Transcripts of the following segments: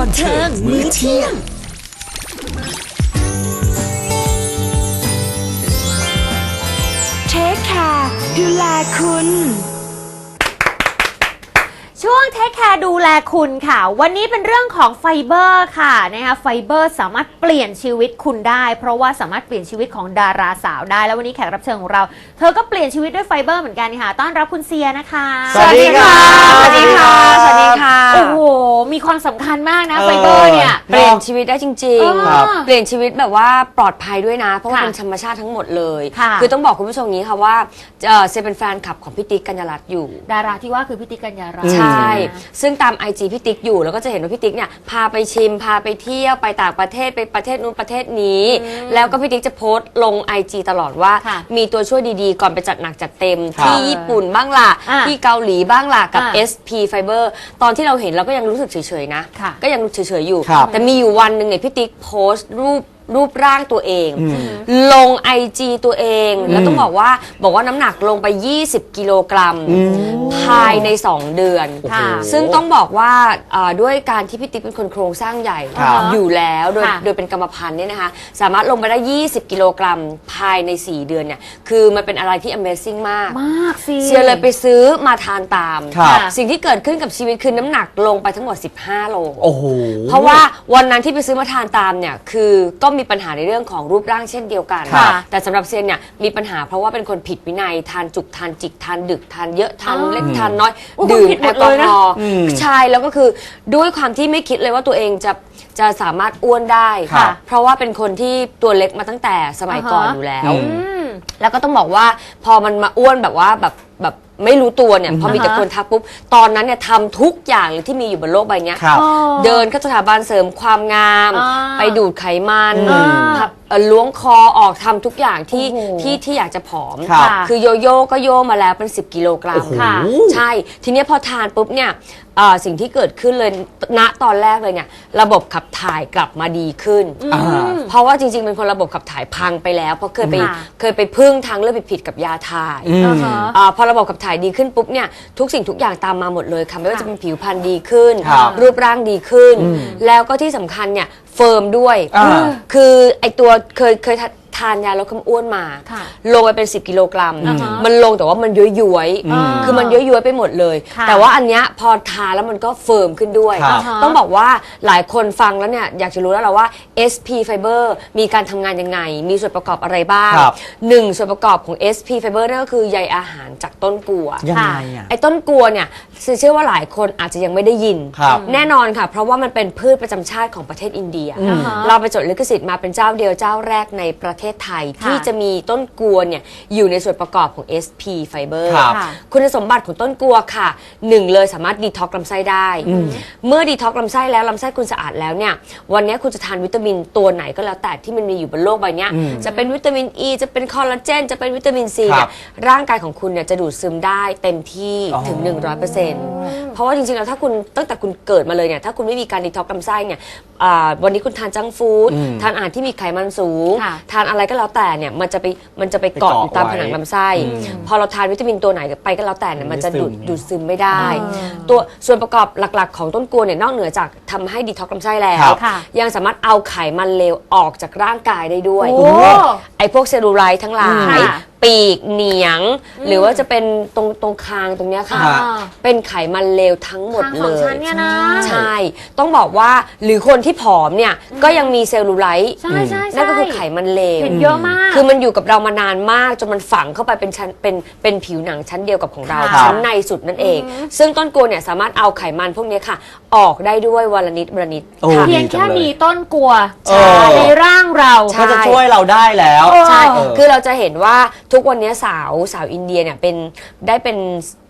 บันเทิงมื้อเที่ยง เทคแคร์ดูแลคุณ ช่วงเทคแคร์ดูแลคุณค่ะ วันนี้เป็นเรื่องของไฟเบอร์ค่ะนะคะไฟเบอร์สามารถเปลี่ยนชีวิตคุณได้ เพราะว่าสามารถเปลี่ยนชีวิตของดาราสาวได้ แล้ววันนี้แขกรับเชิญของเรา เธอก็เปลี่ยนชีวิตด้วยไฟเบอร์เหมือนกันค่ะ ต้อนรับคุณเซียนะคะ สวัสดีค่ะ สวัสดีค่ะ สวัสดีค่ะ โอ้โห มีความสำคัญมากนะไฟเบอร์เนี่ย เปลี่ยนชีวิตได้จริง ครับๆ เปลี่ยนชีวิตแบบว่าปลอดภัยด้วยนะ เพราะว่าค่ะเป็นธรรมชาติทั้งหมดเลยค่ะ อต้องบอกคุณผู้ชมอย่างนี้ค่ะว่าเอ่อเซเป็นแฟนคลับของพี่ติ๊กกัญญารัตน์อยู่ ดาราที่ว่าคือพิติกกัญญารัตน์ ใช่ไหมซึ่งตาม IG พี่ติ๊กอยู่แล้วก็จะเห็นว่าพี่ติ๊กเนี่ยพาไปชิม พาไปเที่ยวไปต่างประเทศไปประเทศนู้นประเทศนี้ แล้วก็พี่ติ๊กจะโพสต์ลง IG ตลอดว่า ค่ะมีตัวช่วยดีๆ ก่อนไปจัดหนักจัดเต็ม ครับ ที่ญี่ปุ่นบ้างล่ะ อะที่เกาหลีบ้างล่ะกับ อะ SP Fiber ตอนที่เราเห็นเราก็ยังรู้สึกเฉยๆนะ ค่ะ ก็ยังเฉยๆอยู่ ครับ แต่มีอยู่วันหนึ่งเนี่ยพี่ติ๊กโพสต์รูป รูปร่างตัวเอง ลง IG ตัวเอง แล้วต้องบอกว่าบอกว่าน้ำหนักลงไป 20 กิโลกรัม ภายใน 2 เดือน ค่ะ ซึ่งต้องบอกว่าเอ่อด้วยการที่พี่ติ๊กเป็นคนโครงสร้างใหญ่ครับอยู่แล้วโดยค่ะโดยเป็นกรรมพันธุ์เนี่ยนะคะ สามารถลงไปได้ 20 กิโลกรัมภายใน 4 เดือนเนี่ยคือมันเป็นอะไรที่ Amazing มาก มากสิ เชียร์เลยไปซื้อมาทานตาม ครับ สิ่งที่เกิดขึ้นกับชีวิตคือน้ำหนักลงไปทั้งหมด 15 โล โอ้โห เพราะว่าวันนั้นที่ไปซื้อมาทานตามเนี่ย คือก็มีปัญหาในเรื่องของรูปร่างเช่นเดียวกันค่ะแต่สำหรับเซียนเนี่ยมีปัญหาเพราะว่าเป็นคนผิดวินัยทานจุกทานจิกทานดึกทานเยอะทานอ๋อเล็กทานน้อยอุ๊ยดื่มคุณผิดหแอมลดกอเลยนะฮอล์อืมใช่แล้วก็คือด้วยความที่ไม่คิดเลยว่าตัวเองจะจะสามารถอ้วนได้ ครับ เพราะว่าเป็นคนที่ตัวเล็กมาตั้งแต่สมัยก่อนอ่าฮะอยู่แล้วอืมอืม แล้วก็ต้องบอกว่าพอมันมาอ้วนแบบว่าแบบแบบ ไม่รู้ตัวเนี่ยพอมีแต่อ่าฮะคนทักปุ๊บตอนนั้นเนี่ยทำทุกอย่างเลยที่มีอยู่บนโลกใบเนี้ย ครับอ๋อเดินเข้าสถาบันเสริมความงาม อ่าไปดูดไขมันอ่าพับเอ่อล้วงคอออกทำทุกอย่างที่โอ้โหที่ที่อยากจะผอมครับคือโยโย่ก็โย่มาแล้วเป็น 10 กิโลกรัมโอ้โหค่ะใช่ ทีเนี้ยพอทานปุ๊บเนี่ย เอ่อสิ่งที่เกิดขึ้นเลยณตอนแรกเลยเนี่ยระบบขับถ่ายกลับมาดีขึ้น อ่า เพราะว่าจริงๆ เป็นคนระบบขับถ่ายพังไปแล้ว เพราะเคยไปค่ะ เคยไปพึ่งทางเลือกผิดๆกับยาถ่าย อืมอ่าฮะอาพอระบบขับถ่ายดีขึ้นปุ๊บเนี่ยทุกสิ่งทุกอย่างตามมาหมดเลยค่ะไม่ว่าจะเป็นผิวพรรณดีขึ้น ครับรูปร่างดีขึ้น แล้วก็ที่สำคัญเนี่ยเฟิร์มด้วยอ่าคือไอตัวเคยเคย ทานยาลดความอ้วนมา ค่ะลงไปเป็น 10 กิโลกรัม อ่าฮะมันลงแต่ว่ามันย้วยอืมๆคือมันย้วยๆไปหมดเลย ค่ะแต่ว่าอันเนี้ยพอทานแล้วมันก็เฟิร์มขึ้นด้วย ครับอ่าฮะต้องบอกว่าหลายคนฟังแล้วเนี่ยอยากจะรู้แล้วแหละว่า SP Fiber มีการทำงานยังไง มีส่วนประกอบอะไรบ้างครับ หนึ่งส่วนประกอบของ SP Fiber นั่นก็คือใยอาหารจากต้นกัว ยังไงอะ ไอ้ต้นกัวเนี่ยเชื่อว่าหลายคนอาจจะยังไม่ได้ยิน ครับแน่นอนค่ะ เพราะว่ามันเป็นพืชประจำชาติของประเทศอินเดียอ่าฮะเราไปจดลิขสิทธิ์มาเป็นเจ้าเดียวเจ้าแรกในประเทศไทย ค่ะที่จะมีต้นกัวเนี่ยอยู่ในส่วนประกอบของ SP Fiber ครับค่ะคุณสมบัติของต้นกัวค่ะหนึ่งเลยสามารถดีท็อกลำไส้ได้ เมื่อดีท็อกลำไส้แล้วลำไส้คุณสะอาดแล้วเนี่ยวันนี้คุณจะทานวิตามินตัวไหนก็แล้วแต่ที่มันมีอยู่บนโลกใบเนี้ยจะเป็นวิตามินอ e, ีจะเป็นคอลลาเจนจะเป็นวิตามินซีครัเนี่ยบ ร่างกายของคุณเนี่ยจะดูดซึมได้เต็มที่อ๋อถึง 100%เพราะว่าจริงๆแล้วถ้าคุณตั้งแต่คุณเกิดมาเลยเนี่ยถ้าคุณไม่มีการดีท็อกลำไส้เนี่ยอ่าวันนี้คุณทานจังก์ฟู้ดทานอาหารที่มีไขมันสูง ค่ะ ทานอะไรก็แล้วแต่เนี่ยมันจะไปมันจะไปเกาะอยู่ตามผนังลำไส้ พอเราทานวิตามินตัวไหนไปก็แล้วแต่เนี่ยมันจะดูดไม่ซึมดูดซึมไม่ได้ ตัวส่วนประกอบหลักๆ ของต้นกัวเนี่ยนอกเหนือจากทำให้ดีท็อกซ์ลำไส้แล้วครับค่ะ ยังสามารถเอาไขมันเลวออกจากร่างกายได้ด้วย โอ้ ไอ้พวกเซลลูไลท์ทั้งหลาย ค่ะปีกเหนียง หรือว่าจะเป็นตรงตรงคางตรงเนี้ยค่ะ อ่า เป็นไขมันเลวทั้งหมดข้างเลสองยชั้นเนี่ยนะใช่ ต้องบอกว่าหรือคนที่ผอมเนี่ยก็ยังมีเซลลูไลท์ใช่ใช่ใช่นั่นก็คือไขมันเลว เห็นเยอะมาก คือมันอยู่กับเรามานานมากจนมันฝังเข้าไปเป็นชั้นเป็นเป็นผิวหนังชั้นเดียวกับของเราค่ะชั้นในสุดนั่นเอง ซึ่งต้นกัวเนี่ยสามารถเอาไขมันพวกเนี้ยค่ะ ออกได้ด้วยวันละนิดวันละนิดโอ้ ค่ะ เพียงแค่มีต้นกลัวใช่ในร่างเราใช่ก็จะช่วยเราได้แล้วเออใช่ เออ คือเราจะเห็นว่าทุกวันนี้สาวสาวอินเดียเนี่ยเป็นได้เป็น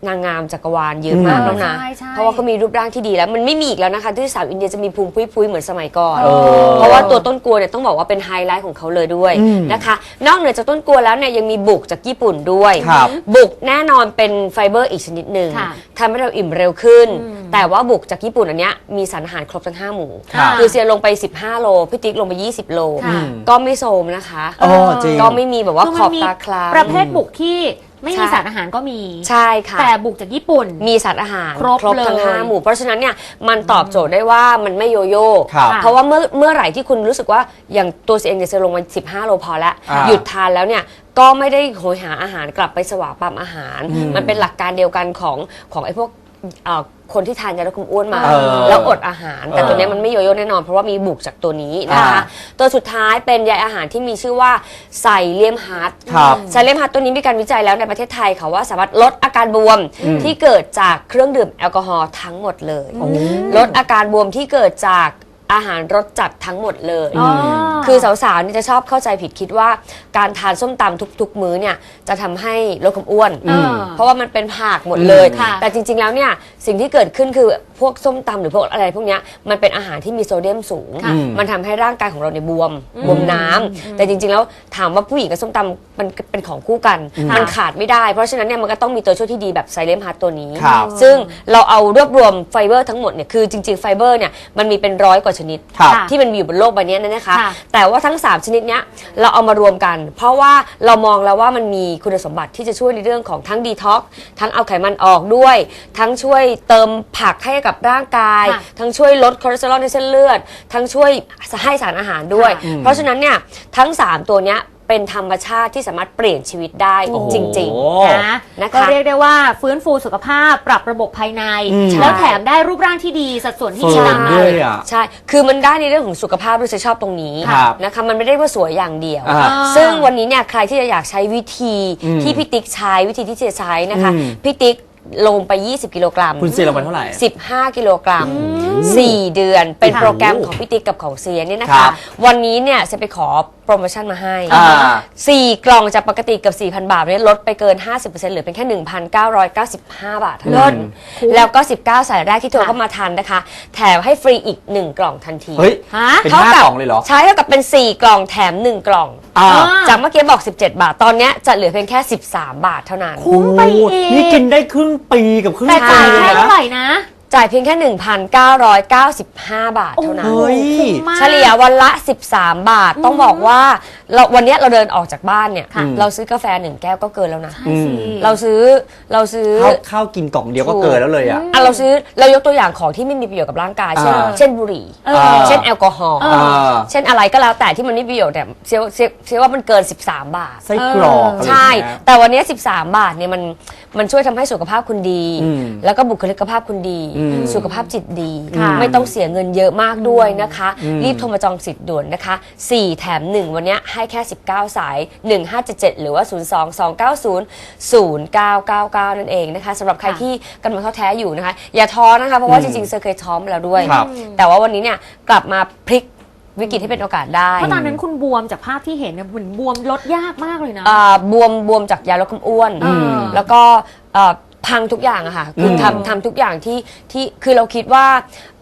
นางงามจักรวาลเยอะมากอืมแล้วนะ ใช่ใช่ เพราะว่าเขามีรูปร่างที่ดีแล้ว มันไม่มีอีกแล้วนะคะ ที่สาวอินเดียจะมีพุงพุ้ยๆเหมือนสมัยก่อนเออเพราะว่าตัวต้นกลัวเนี่ยต้องบอกว่าเป็นไฮไลท์ของเขาเลยด้วยอืมนะคะ นอกเหนือจากต้นกลัวแล้วเนี่ยยังมีบุกจากญี่ปุ่นด้วย ครับบุกแน่นอนเป็นไฟเบอร์อีกชนิดหนึ่งค่ะทำให้เราอิ่มเร็วขึ้น แต่ว่าบุกจากญี่ปุ่นอันเนี้ยมีสารอาหารครบทั้ง5หมู่ครับคือเซียลงไป 15 โลพี่ติ๊กลงไป 20 โล ค่ะ ก็ไม่โซมนะคะ อ๋อจริง ก็ไม่มีแบบว่าคือขมัอนบมีตาคล้ำประเภทบุกที่ ไม่มีใช่ สารอาหารก็มี ใช่ค่ะ แต่บุกจากญี่ปุ่น มีสารอาหารครบทั้งเลยห้าหมู่ เพราะฉะนั้นเนี่ยมันตอบโจทย์ได้ว่ามันไม่โยโย่ครับเพราะว่าเมื่อเมื่อไหร่ที่คุณรู้สึกว่าอย่างตัวเองเนี่ยจะลงมา15 โลพอแล้ว อ่าหยุดทานแล้วเนี่ยก็ไม่ได้โหยหาอาหารกลับไปสวาปามอาหาร มันเป็นหลักการเดียวกันของของไอ้พวก เอ่อคนที่ทานยาลดความอ้วนมา เออแล้วอดอาหาร แต่เออตัวเนี้ยมันไม่โยโย่แน่นอน เพราะว่ามีบุกจากตัวนี้นะคะ อ่าตัวสุดท้ายเป็นยาอาหารที่มีชื่อว่าไซเลียมฮาร์ดครับไซเลมฮัตตัวนี้มีการวิจัยแล้วในประเทศไทยค่ะว่าสามารถลดอาการบวมที่เกิดจากเครื่องดื่มแอลกอฮอล์ทั้งหมดเลย ลดอาการบวมที่เกิดจาก อาหารรสจัดทั้งหมดเลยอ๋อคือสาวๆเนี่ยจะชอบเข้าใจผิดคิดว่าการทานส้มตำทุก ๆ มื้อเนี่ยจะทำให้ลดความอ้วนอืมเพราะว่ามันเป็นผักหมดเลยค่ะแต่จริงๆแล้วเนี่ยสิ่งที่เกิดขึ้นคือพวกส้มตำหรือพวกอะไรพวกเนี้ยมันเป็นอาหารที่มีโซเดียมสูง ค่ะ มันทำให้ร่างกายของเราเนี่ยบวมบวมน้ำแต่จริงๆแล้วถามว่าผู้หญิงกับส้มตำมันเป็นของคู่กัน มันขาดไม่ได้ เพราะฉะนั้นเนี่ยมันก็ต้องมีตัวช่วยที่ดีแบบไซเลมฮัตตัวนี้ ครับซึ่งเราเอารวบรวมไฟเบอร์ทั้งหมดเนี่ยคือจริงๆไฟเบอร์เนี่ยมันมีเป็นร้อยกว่าชนิด ครับ ค่ะที่มันมีอยู่บนโลกใบนี้นะคะ ค่ะ แต่ว่าทั้ง 3 ชนิดเนี้ยเราเอามารวมกัน เพราะว่าเรามองแล้วว่ามันมีคุณสมบัติที่จะช่วยในเรื่องของทั้งดีท็อกทั้งเอาไขมันออกด้วย ทั้งช่วยเติมผักให้กับร่างกาย ค่ะทั้งช่วยลดคอเลสเตอรอลในเส้นเลือด ทั้งช่วยให้สารอาหารด้วย ค่ะเพราะฉะนั้นเนี่ยทั้ง 3 ตัวเนี้ยเป็นธรรมชาติที่สามารถเปลี่ยนชีวิตได้โอ้โห จริงนะนะคะก็เรียกได้ว่าฟื้นฟูสุขภาพปรับระบบภายใน อืมแล้วแถมได้รูปร่างที่ดีสัดส่วนที่เฟิดีร์ตามม ด้ วยอะใช่ คือมันได้ในเรื่องของสุขภาพด้วยฉันชอบตรงนี้ครับนะคะ มันไม่ได้ว่าสวยอย่างเดียว อ่าซึ่งวันนี้เนี่ยใครที่จะอยากใช้วิธีอืมที่พี่ติ๊กใช้วิธีที่จะใช้นะคะ อืมพี่ติ๊ก ลงไป 20 กิโลกรัม คุณเสียลงไปเท่าไหร่ 15 กิโลกรัม 4 เดือน เป็นค่ะโปรแกรมของพี่ติ๊กกับของเซียเนี่ยนะครัคะ บวันนี้เนี่ยจะไปขอ โปรโมชั่นมาให้ อ่า 4 กล่องจากปกติเกับ4,000 บาทเนี่ยลดไปเกิน 50%เหลือเป็นแค่ 1,995 บาทเท่านั้นแล้วก็ 19 สายแรกที่โทรเข้ามาทันนะคะ แถมให้ฟรีอีก 1 กล่องทันทีเฮ้ย ฮะ เป็นท่ห้ากับกล่องเลยเหรอ ใช้เท่ากับเป็น 4 กล่องแถม 1 กล่องอ่าอ่า จากเมื่อกี้บอก 17 บาท ตอนเนี้ยจะเหลือเพียงแค่ 13 บาทเท่านั้น คุ้มไปอีก นี่กินได้ครึ่งปีกับครึ่งแต่ปีจ่ายเลยให้เท่านะไหร่นะ จ่ายเพียงแค่ 1,995 บาทเท่านั้น เฮ้ยคุ้มมาก เฉลี่ยวันละ 13 บาท ต้องบอกว่าเราวันเนี้ยเราเดินออกจากบ้านเนี่ย ค่ะ เราซื้อกาแฟหนึ่งแก้วก็เกินแล้วนะ ใช่สิ เราซื้อเราซื้อ ข้าวข้าวกินกล่องเดียวก็เกินแล้วเลยอะ อะเราซื้อเรายกตัวอย่างของที่ไม่มีประโยชน์กับร่างกาย เช่นอ่าเช่นบุหรี่ เออ เช่นแอลกอฮอล์เออ่า เช่นอะไรก็แล้วแต่ที่มันไม่มีประโยชน์เนี่ยเชื่อเชื่อเชื่อว่ามันเกิน 13 บาท ไส้กรอกอะไรใช่อย่างเงี้ย แต่วันนี้13 บาทเนี่ยมันมันช่วยทำให้สุขภาพคุณดี อืมแล้วก็บุคลิกภาพคุณดี อืมสุขภาพจิตดี ค่ะไม่ต้องเสียเงินเยอะมากด้วยนะคะอืมรีบโทรมาจองสิทธิ์ด่วนนะคะ 4 แถม 1 วันนี้ให้แค่ 19 สาย 1577 หรือว่า 02 290 0999 นั่นเองนะคะสำหรับใครค่ะที่กำลังท้อแท้อยู่นะคะ อย่าท้อนะคะ เพราะว่าจริงๆเซอร์เคยท้อมาแล้วด้วย ครับ แต่ว่าวันนี้เนี่ยกลับมาพลิกวิกฤตให้เป็นโอกาสได้ เพราะตอนนั้นคุณบวมจากภาพที่เห็นเนี่ยเหมือนบวมลดยากมากเลยนะ อ่าบวมบวมจากยาลดความอ้วน อืมแล้วก็เอ่อ พังทุกอย่างอะค่ะคืออมทำทำทุกอย่างที่ที่คือเราคิดว่า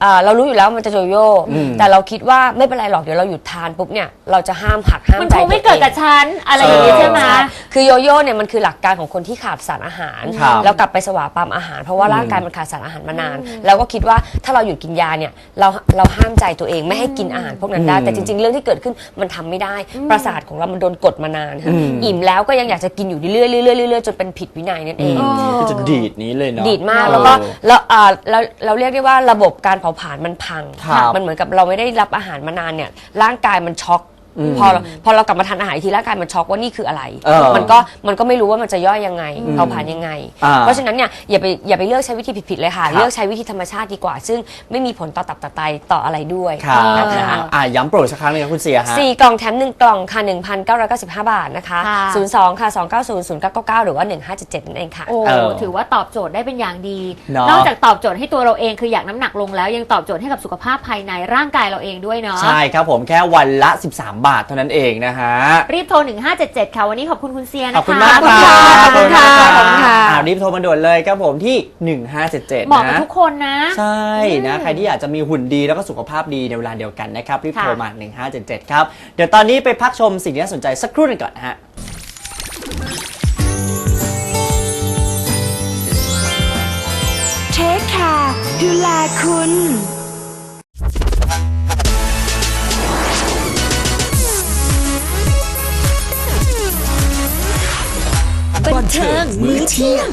อ่าเรารู้อยู่แล้วมันจะโยโย่อืม แต่เราคิดว่าไม่เป็นไรหรอกเดี๋ยวเราหยุดทานปุ๊บเนี่ยเราจะห้ามหักห้ามมันใจคงไม่ตัวเกิดอง กับฉันอะไรอย่างนี้ใช่ไหม ใช่คือโยโย่เนี่ยมันคือหลักการของคนที่ขาดสารอาหาร ครับแล้วกลับไปสวาปามอาหาร เพราะว่าร่างกายมันขาดสารอาหารมานาน แล้วก็คิดว่าถ้าเราหยุดกินยาเนี่ยเราเราห้ามใจตัวเองไม่ให้กินอาหารพวกนั้นได้ อืมแต่จริง ๆ เรื่องที่เกิดขึ้นมันทำไม่ได้ ประสาทของเรามันโดนกดมานานค่ะอืม อิ่มแล้วก็ยังอยากจะกินอยู่เรื่อยๆเรื่อยๆเรื่อยๆจนเป็นผิดวินัยนั่นเองอ๋อก็จะดีดนี้เลยเนาะ ดีดมากเออแล้วก็แล้วอ่าเราเราเรียกได้ว่าระบบการเผาผลาญมันพัง ครับ มันเหมือนกับเราไม่ได้รับอาหารมานานเนี่ยร่างกายมันช็อกอืม พอเราพอเรากลับมาทานอาหารอีกทีร่างกายมันช็อกว่านี่คืออะไร เออมันก็มันก็ไม่รู้ว่ามันจะย่อยยังไงเผาผลาญยังไง อ่าเพราะฉะนั้นเนี่ยอย่าไปอย่าไปเลือกใช้วิธีผิดๆเลยค่ะ ครับ เลือกใช้วิธีธรรมชาติดีกว่า ซึ่งไม่มีผลต่อตับต่อไตต่ออะไรด้วยครับนะคะ อ่าย้ำโปรดสักครั้งหนึงครับคุณเสียฮะ สี่กล่องแถมหนึ่งกล่องค่ะ1,995 บาทนะคะค่ะ02ค่ะ290 0999 หรือว่า 1577นั่นเองค่ะ โอ้เออถือว่าตอบโจทย์ได้เป็นอย่างดี เนอะ นอกจากตอบโจทย์ให้ตัวเราเองคืออยากน้ำหนักลงแล้วยังตอบโจทย์ให้กับสุขภาพภายในร่างกายเราเองด้วยเนาะ ใช่ครับผมแค่วันละ 13 บาทเท่านั้นเองนะฮะ รีบโทร 1577 ค่ะ วันนี้ขอบคุณคุณเซียนะคะ ขอบคุณมากขอบคุณค่ะขอบคุณค่ะขอบคุณค่ะอ่ารีบโทรมาด่วนเลยครับผมที่ 1577เหมาะกับนะทุกคนนะ ใช่นะ ใครที่อยากจะมีหุ่นดีแล้วก็สุขภาพดีในเวลาเดียวกันนะครับ รีบค่ะโทรมา 1577 ครับ เดี๋ยวตอนนี้ไปพักชมสิ่งที่น่าสนใจสักครู่หนึงก่อนนะฮะ เทคแคร์ดูแลคุณ บันเทิงมื้อเที่ยง